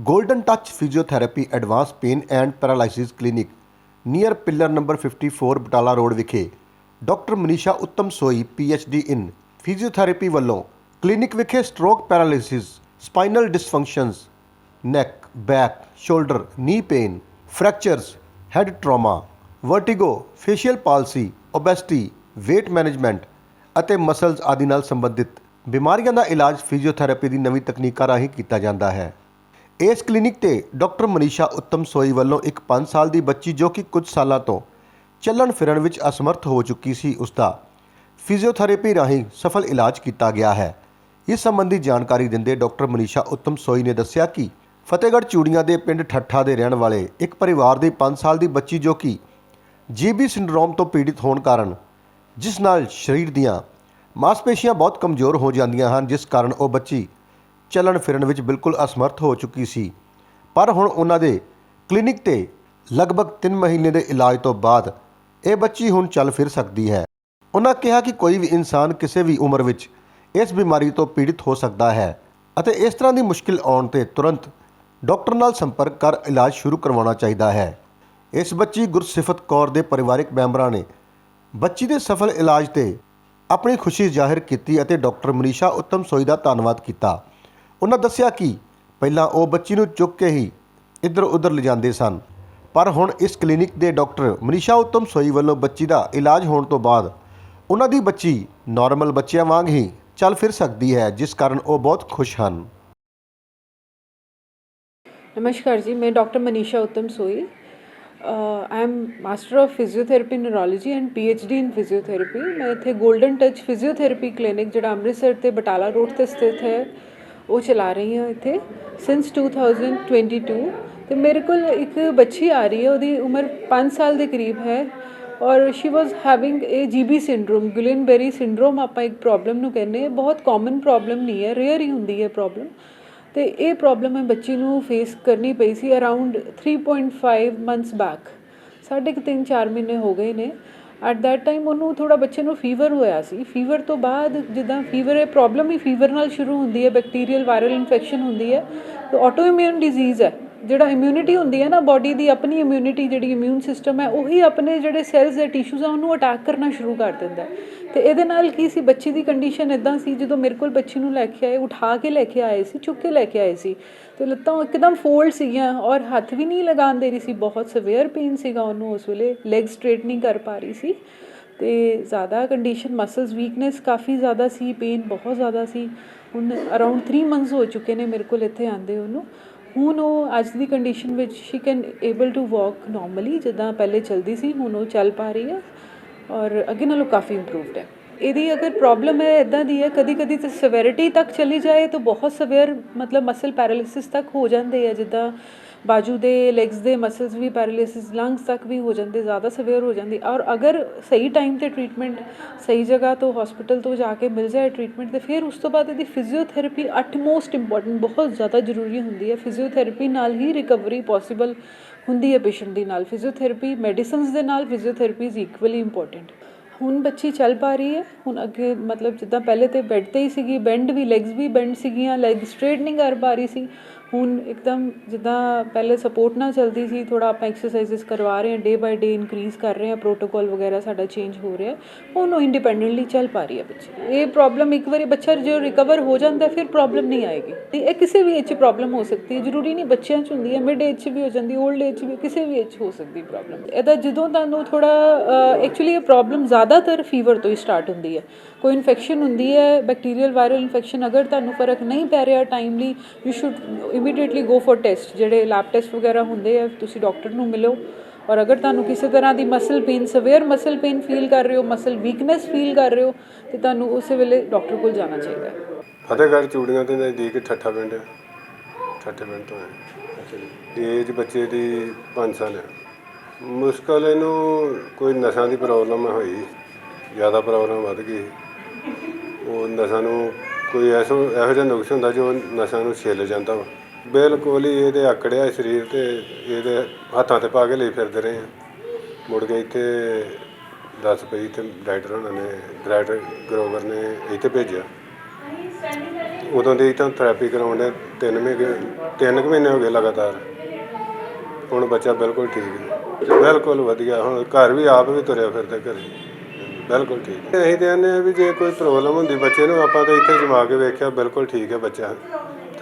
Golden touch physiotherapy advance pain and paralysis clinic near pillar number 54 Batala road ਵਿਖੇ। Doctor Manisha Uttam Soi D in physiotherapy ਵੱਲੋਂ clinic ਵਿਖੇ stroke paralysis spinal dysfunctions neck back shoulder knee pain fractures head trauma vertigo facial palsy obesity weight management ਅਤੇ muscles ਆਦਿ ਨਾਲ ਸੰਬੰਧਿਤ ਬਿਮਾਰੀਆਂ ਦਾ ਇਲਾਜ physiotherapy ਦੀ ਨਵੀਂ ਤਕਨੀਕਾਂ ਰਾਹੀਂ ਕੀਤਾ ਜਾਂਦਾ ਹੈ। ਇਸ ਕਲੀਨਿਕ ਤੇ ਡਾਕਟਰ ਮਨੀਸ਼ਾ ਉੱਤਮ ਸੋਈ ਵੱਲੋਂ ਇੱਕ 5 ਸਾਲ ਦੀ ਬੱਚੀ ਜੋ ਕਿ ਕੁਝ ਸਾਲਾਂ ਤੋਂ ਚੱਲਣ ਫਿਰਨ ਵਿੱਚ ਅਸਮਰਥ ਹੋ ਚੁੱਕੀ ਸੀ, ਉਸ ਦਾ ਫਿਜ਼ੀਓਥੈਰੇਪੀ ਰਾਹੀਂ ਸਫਲ ਇਲਾਜ ਕੀਤਾ ਗਿਆ ਹੈ। ਇਸ ਸੰਬੰਧੀ ਜਾਣਕਾਰੀ ਦਿੰਦੇ ਡਾਕਟਰ ਮਨੀਸ਼ਾ ਉੱਤਮ ਸੋਈ ਨੇ ਦੱਸਿਆ ਕਿ ਫਤਿਹਗੜ੍ਹ ਚੂੜੀਆਂ ਦੇ ਪਿੰਡ ਠੱਠਾ ਦੇ ਰਹਿਣ ਵਾਲੇ ਇੱਕ ਪਰਿਵਾਰ ਦੀ 5 ਸਾਲ ਦੀ ਬੱਚੀ ਜੋ ਕਿ ਜੀਬੀ ਸਿੰਡਰੋਮ ਤੋਂ ਪੀੜਿਤ ਹੋਣ ਕਾਰਨ ਜਿਸ ਨਾਲ ਸਰੀਰ ਦੀਆਂ ਮਾਸਪੇਸ਼ੀਆਂ ਬਹੁਤ ਕਮਜ਼ੋਰ ਹੋ ਜਾਂਦੀਆਂ ਹਨ, ਜਿਸ ਕਾਰਨ ਉਹ ਬੱਚੀ ਚੱਲਣ ਫਿਰਨ ਵਿੱਚ ਬਿਲਕੁਲ ਅਸਮਰਥ ਹੋ ਚੁੱਕੀ ਸੀ। ਪਰ ਹੁਣ ਉਹਨਾਂ ਦੇ ਕਲੀਨਿਕ ਤੇ ਲਗਭਗ 3 ਮਹੀਨੇ ਦੇ ਇਲਾਜ ਤੋਂ ਬਾਅਦ ਇਹ ਬੱਚੀ ਹੁਣ ਚੱਲ ਫਿਰ ਸਕਦੀ ਹੈ। ਉਹਨਾਂ ਕਿਹਾ ਕਿ ਕੋਈ ਵੀ ਇਨਸਾਨ ਕਿਸੇ ਵੀ ਉਮਰ ਵਿੱਚ ਇਸ ਬਿਮਾਰੀ ਤੋਂ ਪੀੜਿਤ ਹੋ ਸਕਦਾ ਹੈ ਅਤੇ ਇਸ ਤਰ੍ਹਾਂ ਦੀ ਮੁਸ਼ਕਿਲ ਆਉਣ ਤੇ ਤੁਰੰਤ ਡਾਕਟਰ ਨਾਲ ਸੰਪਰਕ ਕਰ ਇਲਾਜ ਸ਼ੁਰੂ ਕਰਵਾਉਣਾ ਚਾਹੀਦਾ ਹੈ। ਇਸ ਬੱਚੀ ਗੁਰਸਿਫਤ ਕੌਰ ਦੇ ਪਰਿਵਾਰਕ ਮੈਂਬਰਾਂ ਨੇ ਬੱਚੀ ਦੇ ਸਫਲ ਇਲਾਜ ਤੇ ਆਪਣੀ ਖੁਸ਼ੀ ਜ਼ਾਹਿਰ ਕੀਤੀ ਅਤੇ ਡਾਕਟਰ ਮਨੀਸ਼ਾ ਉੱਤਮ ਸੋਈ ਦਾ ਧੰਨਵਾਦ ਕੀਤਾ। ਉਹਨਾਂ ਦੱਸਿਆ ਕਿ ਪਹਿਲਾਂ ਉਹ ਬੱਚੀ ਨੂੰ ਚੁੱਕ ਕੇ ਹੀ ਇੱਧਰ ਉੱਧਰ ਲਿਜਾਂਦੇ ਸਨ। ਪਰ ਹੁਣ ਇਸ ਕਲੀਨਿਕ ਦੇ ਡਾਕਟਰ ਮਨੀਸ਼ਾ ਉਤਮ ਸੋਈ ਵੱਲੋਂ ਬੱਚੀ ਦਾ ਇਲਾਜ ਹੋਣ ਤੋਂ ਬਾਅਦ ਉਹਨਾਂ ਦੀ ਬੱਚੀ ਨਾਰਮਲ ਬੱਚਿਆਂ ਵਾਂਗ ਹੀ ਚੱਲ ਫਿਰ ਸਕਦੀ ਹੈ, ਜਿਸ ਕਾਰਨ ਉਹ ਬਹੁਤ ਖੁਸ਼ ਹਨ। ਨਮਸ਼ਕਾਰ ਜੀ, ਮੈਂ जी Manisha doctor Soi. I am master M master neurology and P and D in physiotherapy ਮੈਂ ਇੱਥੇ ਗੋਲਡਨ ਟੱਚ ਫਿਜ਼ੀਓਥੈਰੇਪੀ ਕਲੀਨਿਕ ਜਿਹੜਾ ਅੰਮ੍ਰਿਤਸਰ ਤੇ ਬਟਾਲਾ ਰੋਡ ਤੇ ਸਥਿਤ ਹੈ ਉਹ ਚਲਾ ਰਹੀ ਹਾਂ ਇੱਥੇ ਸਿੰਸ 2022 ਤੇ ਮੇਰੇ ਕੋਲ ਇੱਕ ਬੱਚੀ ਆ ਰਹੀ ਹੈ, ਉਹਦੀ ਉਮਰ 5 ਸਾਲ ਦੇ ਕਰੀਬ ਹੈ ਔਰ she was having a GB syndrome Guillain Barre syndrome ਆਪਾਂ ਇੱਕ ਪ੍ਰੋਬਲਮ ਨੂੰ ਕਹਿੰਦੇ ਹਾਂ। ਬਹੁਤ ਕਾਮਨ ਪ੍ਰੋਬਲਮ ਨਹੀਂ ਹੈ ਰੇਅਰ ਹੀ ਹੁੰਦੀ ਹੈ ਪ੍ਰੋਬਲਮ ਤੇ ਇਹ ਪ੍ਰੋਬਲਮ ਹੈ ਬੱਚੀ ਨੂੰ ਫੇਸ ਕਰਨੀ ਪਈ ਸੀ ਅਰਾਊਂਡ 3.5 ਮੰਥਸ ਬੈਕ ਸਾਢੇ ਕੁ ਤਿੰਨ 4 ਮਹੀਨੇ ਹੋ ਗਏ ਨੇ। ਐਟ ਦੈਟ ਟਾਈਮ ਉਹਨੂੰ ਥੋੜਾ ਬੱਚੇ ਨੂੰ ਫੀਵਰ ਹੋਇਆ ਸੀ। ਫੀਵਰ ਤੋਂ ਬਾਅਦ ਜਿੱਦਾਂ ਫੀਵਰ ਹੈ ਪ੍ਰੋਬਲਮ ਹੀ ਫੀਵਰ ਨਾਲ ਸ਼ੁਰੂ ਹੁੰਦੀ ਹੈ ਬੈਕਟੀਰੀਅਲ ਵਾਇਰਲ ਇਨਫੈਕਸ਼ਨ ਹੁੰਦੀ ਹੈ। ਤੇ ਆਟੋ ਇਮਿਊਨ ਡਿਜ਼ੀਜ਼ ਹੈ, ਜਿਹੜਾ ਇਮਿਊਨਿਟੀ ਹੁੰਦੀ ਹੈ ਨਾ ਬਾਡੀ ਦੀ ਆਪਣੀ ਇਮਿਊਨਿਟੀ ਜਿਹੜੀ ਇਮਿਊਨ ਸਿਸਟਮ ਹੈ, ਉਹੀ ਆਪਣੇ ਜਿਹੜੇ ਸੈਲਸ ਦੇ ਟਿਸ਼ੂਜ਼ ਆ, ਉਹਨੂੰ ਅਟੈਕ ਕਰਨਾ ਸ਼ੁਰੂ ਕਰ ਦਿੰਦਾ ਤੇ ਇਹਦੇ ਨਾਲ ਕੀ ਸੀ? ਬੱਚੀ ਦੀ ਕੰਡੀਸ਼ਨ ਇਦਾਂ ਸੀ, ਜਦੋਂ ਮੇਰੇ ਕੋਲ ਬੱਚੀ ਨੂੰ ਲੈ ਕੇ ਆਏ, ਉਠਾ ਕੇ ਲੈ ਕੇ ਆਏ ਸੀ, ਚੁੱਕ ਕੇ ਲੈ ਕੇ ਆਏ ਸੀ। ਤੇ ਲੱਤਾਂ ਇੱਕਦਮ ਫੋਲਡ ਸੀਗੀਆਂ ਔਰ ਹੱਥ ਵੀ ਨਹੀਂ ਲਗਾਉਣ ਦੇ ਰਹੀ ਸੀ। ਬਹੁਤ ਸਵੇਅਰ ਪੇਨ ਸੀਗਾ ਉਹਨੂੰ ਉਸ ਵੇਲੇ ਲੈਗ ਸਟ੍ਰੇਟ ਨਹੀਂ ਕਰ ਪਾ ਰਹੀ ਸੀ। ਤੇ ਜ਼ਿਆਦਾ ਕੰਡੀਸ਼ਨ ਮਸਲਸ ਵੀਕਨੈਸ ਕਾਫੀ ਜ਼ਿਆਦਾ ਸੀ ਪੇਨ ਬਹੁਤ ਜ਼ਿਆਦਾ ਸੀ। ਹੁਣ ਅਰਾਊਂਡ 3 ਮੰਥਸ ਹੋ ਚੁੱਕੇ ਨੇ ਮੇਰੇ ਕੋਲ ਇੱਥੇ ਆਂਦੇ ਉਹਨੂੰ। ਹੁਣ ਉਹ ਅੱਜ ਦੀ ਕੰਡੀਸ਼ਨ ਵਿੱਚ she can able to walk normally ਜਿੱਦਾਂ ਪਹਿਲੇ ਚਲਦੀ ਸੀ, ਹੁਣ ਉਹ ਚੱਲ ਪਾ ਰਹੀ ਹੈ ਔਰ ਅੱਗੇ ਨਾਲੋਂ ਕਾਫੀ ਇੰਪਰੂਵਡ ਹੈ। ਇਹਦੀ ਅਗਰ ਪ੍ਰੋਬਲਮ ਹੈ ਇਦਾਂ ਦੀ ਹੈ ਕਦੀ ਕਦੀ ਤੇ ਸਵੇਰਿਟੀ ਤੱਕ ਚਲੀ ਜਾਏ ਤਾਂ ਬਹੁਤ ਸਵੇਅਰ ਮਤਲਬ ਮਸਲ ਪੈਰਾਲਿਸਿਸ ਤੱਕ ਹੋ ਜਾਂਦੇ ਆ, ਜਿੱਦਾਂ ਬਾਜੂ ਦੇ ਲੈਗਸ ਦੇ ਮਸਲਸ ਵੀ ਪੈਰਾਲਿਸਿਸ ਲੰਗਸ ਤੱਕ ਵੀ ਹੋ ਜਾਂਦੇ, ਜ਼ਿਆਦਾ ਸਵੇਅਰ ਹੋ ਜਾਂਦੀ। ਔਰ ਅਗਰ ਸਹੀ ਟਾਈਮ ਤੇ ਟ੍ਰੀਟਮੈਂਟ ਸਹੀ ਜਗ੍ਹਾ ਤੋਂ ਹਸਪੀਟਲ ਤੋਂ ਜਾ ਕੇ ਮਿਲ ਜਾਏ ਟ੍ਰੀਟਮੈਂਟ ਤੇ ਫਿਰ ਉਸ ਤੋਂ ਬਾਅਦ ਇਹਦੀ ਫਿਜ਼ੀਓਥੈਰੇਪੀ ਅਟਮੋਸਟ ਇੰਪੋਰਟੈਂਟ ਬਹੁਤ ਜ਼ਿਆਦਾ ਜ਼ਰੂਰੀ ਹੁੰਦੀ ਹੈ। ਫਿਜ਼ੀਓਥੈਰੇਪੀ ਨਾਲ ਹੀ ਰਿਕਵਰੀ ਪੋਸੀਬਲ ਹੁੰਦੀ ਹੈ ਪੇਸ਼ੈਂਟ ਦੀ ਨਾਲ। ਫਿਜ਼ੀਓਥੈਰੇਪੀ ਮੈਡੀਸਿਨਸ ਦੇ ਨਾਲ ਫਿਜ਼ੀਓਥੈਰੇਪੀ ਇਜ਼ ਇਕੁਅਲੀ ਇੰਪੋਰਟੈਂਟ ਹੁਣ ਬੱਚੀ ਚੱਲ ਪਾ ਰਹੀ ਹੈ। ਹੁਣ ਅੱਗੇ ਮਤਲਬ ਜਿੱਦਾਂ ਪਹਿਲੇ ਤੇ ਬੈੱਡ ਤੇ ਹੀ ਸੀਗੀ ਬੈਂਡ ਵੀ ਲੈਗਸ ਵੀ ਬੈਂਡ ਸੀਗੀਆਂ ਲੈਗ ਸਟ੍ਰੇਟ ਨਹੀਂ ਕਰ ਪਾ ਰਹੀ ਸੀ। ਹੁਣ ਇੱਕਦਮ ਜਿੱਦਾਂ ਪਹਿਲੇ ਸਪੋਰਟ ਨਾਲ ਚੱਲਦੀ ਸੀ, ਥੋੜ੍ਹਾ ਆਪਾਂ ਐਕਸਰਸਾਈਜ਼ਿਸ ਕਰਵਾ ਰਹੇ ਹਾਂ ਡੇ ਬਾਏ ਡੇ ਇਨਕਰੀਜ਼ ਕਰ ਰਹੇ ਹਾਂ ਪ੍ਰੋਟੋਕੋਲ ਵਗੈਰਾ ਸਾਡਾ ਚੇਂਜ ਹੋ ਰਿਹਾ, ਹੁਣ ਉਹ ਇੰਡੀਪੈਂਡੈਂਟਲੀ ਚੱਲ ਪਾ ਰਹੀ ਹੈ ਬੱਚੀ। ਇਹ ਪ੍ਰੋਬਲਮ ਇੱਕ ਵਾਰੀ ਬੱਚਾ ਜੋ ਰਿਕਵਰ ਹੋ ਜਾਂਦਾ, ਫਿਰ ਪ੍ਰੋਬਲਮ ਨਹੀਂ ਆਏਗੀ। ਤੇ ਇਹ ਕਿਸੇ ਵੀ ਏਜ 'ਚ ਪ੍ਰੋਬਲਮ ਹੋ ਸਕਦੀ ਹੈ, ਜ਼ਰੂਰੀ ਨਹੀਂ ਬੱਚਿਆਂ 'ਚ ਹੁੰਦੀ ਹੈ ਮਿਡ ਏਜ 'ਚ ਵੀ ਹੋ ਜਾਂਦੀ ਹੈ 올ਡ ਏਜ 'ਚ ਵੀ, ਕਿਸੇ ਵੀ ਏਜ 'ਚ ਹੋ ਸਕਦੀ ਪ੍ਰੋਬਲਮ ਇਹਦਾ ਜਦੋਂ ਤੁਹਾਨੂੰ ਥੋੜਾ ਐਕਚੁਅਲੀ ਇਹ ਪ੍ਰੋਬਲਮ ਜ਼ਿਆਦਾਤਰ ਫੀਵਰ ਤੋਂ ਹੀ ਸਟਾਰਟ ਹੁੰਦੀ ਹੈ। ਕੋਈ ਇਨਫੈਕਸ਼ਨ ਹੁੰਦੀ ਹੈ ਬੈਕਟੀਰੀਅਲ ਵਾਇਰਲ ਇਨਫੈਕਸ਼ਨ ਅਗਰ ਤੁਹਾਨੂੰ ਫ਼ਰਕ ਨਹੀਂ ਪੈ ਰਿਹਾ timely you should immediately go for test ਜਿਹੜੇ ਲੈਬ ਟੈਸਟ ਵਗੈਰਾ ਹੁੰਦੇ ਆ, ਤੁਸੀਂ ਡਾਕਟਰ ਨੂੰ ਮਿਲੋ। ਔਰ ਅਗਰ ਤੁਹਾਨੂੰ ਕਿਸੇ ਤਰ੍ਹਾਂ ਦੀ muscle pain severe muscle pain feel ਕਰ ਰਹੇ ਹੋ ਮਸਲ ਵੀਕਨੈਸ ਫੀਲ ਕਰ ਰਹੇ ਹੋ, ਤੇ ਤੁਹਾਨੂੰ ਉਸੇ ਵੇਲੇ ਡਾਕਟਰ ਕੋਲ ਜਾਣਾ ਚਾਹੀਦਾ ਹੈ। ਫਤਿਹਗੜ੍ਹ ਚੂੜੀਆਂ ਦੇ ਨਜ਼ਦੀਕ ਠੱਠਾ ਪਿੰਡ ਹੈ। ਠੱਠੇ ਪਿੰਡ ਤੋਂ ਹੈ। ਏਜ ਬੱਚੇ ਦੀ 5 ਸਾਲ ਹੈ। ਮੁਸ਼ਕਲ ਇਹਨੂੰ ਕੋਈ ਨਸ਼ਾ ਦੀ ਪ੍ਰੋਬਲਮ ਹੋਈ, ਜ਼ਿਆਦਾ ਪ੍ਰੋਬਲਮ ਵੱਧ ਗਈ। ਉਹ ਨਸ਼ਾ ਨੂੰ ਕੋਈ ਐਸੋ ਇਹੋ ਜਿਹਾ ਨੁਕਸ ਹੁੰਦਾ ਜੋ ਨਸ਼ਾ ਨੂੰ ਛਿੱਲ ਜਾਂਦਾ ਵਾ। ਬਿਲਕੁਲ ਹੀ ਇਹਦੇ ਆਕੜਿਆ ਸਰੀਰ ਤੇ, ਇਹਦੇ ਹੱਥਾਂ ਤੇ ਪਾ ਕੇ ਲਈ ਫਿਰਦੇ ਰਹੇ ਆ। ਮੁੜ ਕੇ ਇੱਥੇ ਦੱਸ ਪਈ ਤੇ ਡਾਕਟਰ ਉਹਨਾਂ ਨੇ, ਡਾਕਟਰ ਗਰੋਵਰ ਨੇ ਇੱਥੇ ਭੇਜਿਆ। ਉਦੋਂ ਦੀ ਤਾਂ ਥੈਰੇਪੀ ਕਰਾਉਂਦੇ ਤਿੰਨ ਮਹੀਨੇ ਤਿੰਨ ਕੁ ਮਹੀਨੇ ਹੋ ਗਏ ਲਗਾਤਾਰ। ਹੁਣ ਬੱਚਾ ਬਿਲਕੁਲ ਠੀਕ ਹੈ। ਬਿਲਕੁਲ ਵਧੀਆ, ਹੁਣ ਘਰ ਵੀ ਆਪ ਵੀ ਤੁਰਿਆ ਫਿਰਦਾ ਘਰੇ। ਬਿਲਕੁਲ ਠੀਕ ਹੈ। ਅਸੀਂ ਕਹਿੰਦੇ ਹਾਂ ਵੀ ਜੇ ਕੋਈ ਪ੍ਰੋਬਲਮ ਹੁੰਦੀ ਬੱਚੇ ਨੂੰ, ਆਪਾਂ ਤਾਂ ਇੱਥੇ ਜਮਾ ਕੇ ਵੇਖਿਆ, ਬਿਲਕੁਲ ਠੀਕ ਹੈ ਬੱਚਾ।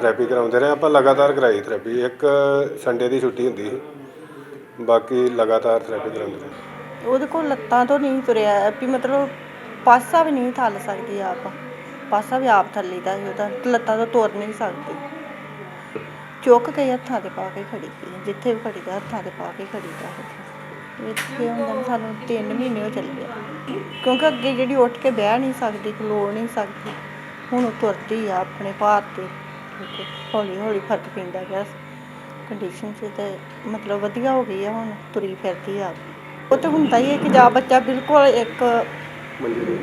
ਥੈਰੇਪੀ ਕਰਾਉਂਦੇ ਰਹੇ, ਆਪਾਂ ਲਗਾਤਾਰ ਕਰਾਈ ਥੈਰੇਪੀ ਇੱਕ ਸੰਡੇ ਦੀ ਛੁੱਟੀ ਹੁੰਦੀ ਸੀ, ਬਾਕੀ ਲਗਾਤਾਰ ਥੈਰੇਪੀ ਕਰਾਉਂਦੇ ਰਹੇ। ਉਹਦੇ ਕੋਲ ਲੱਤਾਂ ਤੋਂ ਨਹੀਂ ਤੁਰਿਆ, ਵੀ ਮਤਲਬ ਪਾਸਾ ਵੀ ਨਹੀਂ ਥੱਲ ਸਕਦੀ ਆਪ, ਪਾਸਾ ਵੀ ਆਪ ਥੱਲੀ ਦਾ ਸੀ ਉਹਦਾ ਲੱਤਾਂ ਤੋਂ ਤੁਰ ਨਹੀਂ ਸਕਦੀ। ਚੁੱਕ ਕੇ ਹੱਥਾਂ ਤੇ ਪਾ ਕੇ ਖੜੀ ਸੀ, ਜਿੱਥੇ ਵੀ ਖੜੀ ਦਾ ਹੱਥਾਂ ਤੇ ਪਾ ਕੇ ਖੜੀ ਦਾ ਇੱਥੇ ਹੁੰਦਾ ਨੂੰ ਸਾਨੂੰ 3 ਮਹੀਨੇ ਹੋ ਚੱਲੇ ਆ। ਕਿਉਂਕਿ ਅੱਗੇ ਜਿਹੜੀ ਉੱਠ ਕੇ ਬਹਿ ਨਹੀਂ ਸਕਦੀ, ਖਲੋ ਨਹੀਂ ਸਕਦੀ, ਹੁਣ ਉਹ ਤੁਰਦੀ ਆ ਆਪਣੇ ਭਾਰ ਤੇ। ਹੌਲੀ ਹੌਲੀ ਫ਼ਰਕ ਪੈਂਦਾ ਗਿਆ ਕੰਡੀਸ਼ਨ 'ਚ ਤੇ ਮਤਲਬ ਵਧੀਆ ਹੋ ਗਈ ਆ ਹੁਣ ਤੁਰੀ ਫਿਰਦੀ ਆ। ਉਹ ਤਾਂ ਹੁੰਦਾ ਹੀ ਹੈ ਕਿ ਜਾ ਬੱਚਾ ਬਿਲਕੁਲ ਇੱਕ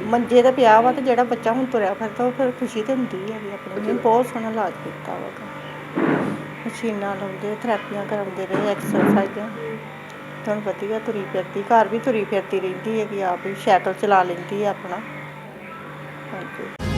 ਮੰਜੇ ਤੇ ਪਿਆ ਵਾ ਤੇ ਜਿਹੜਾ ਬੱਚਾ ਹੁਣ ਤੁਰਿਆ ਫਿਰਦਾ ਉਹ ਫਿਰ ਖੁਸ਼ੀ ਤੇ ਹੁੰਦੀ ਹੈ ਵੀ ਆਪਣੇ ਨੂੰ ਬਹੁਤ ਸੋਹਣਾ ਇਲਾਜ ਕੀਤਾ ਵਾ ਮਸ਼ੀਨਾਂ ਲਾਉਂਦੇ ਥੈਰੇਪੀਆਂ ਕਰਾਉਂਦੇ ਰਹੇ ਐਕਸਰਸਾਈਜ਼ਾਂ ਤਾਂ ਵਧੀਆ ਤੁਰੀ ਫਿਰਦੀ ਘਰ ਵੀ ਤੁਰੀ ਫਿਰਦੀ ਰਹਿੰਦੀ ਹੈ ਕਿ ਆਪ ਹੀ ਸਾਈਕਲ ਚਲਾ ਲੈਂਦੀ ਹੈ ਆਪਣਾ। ਹਾਂਜੀ।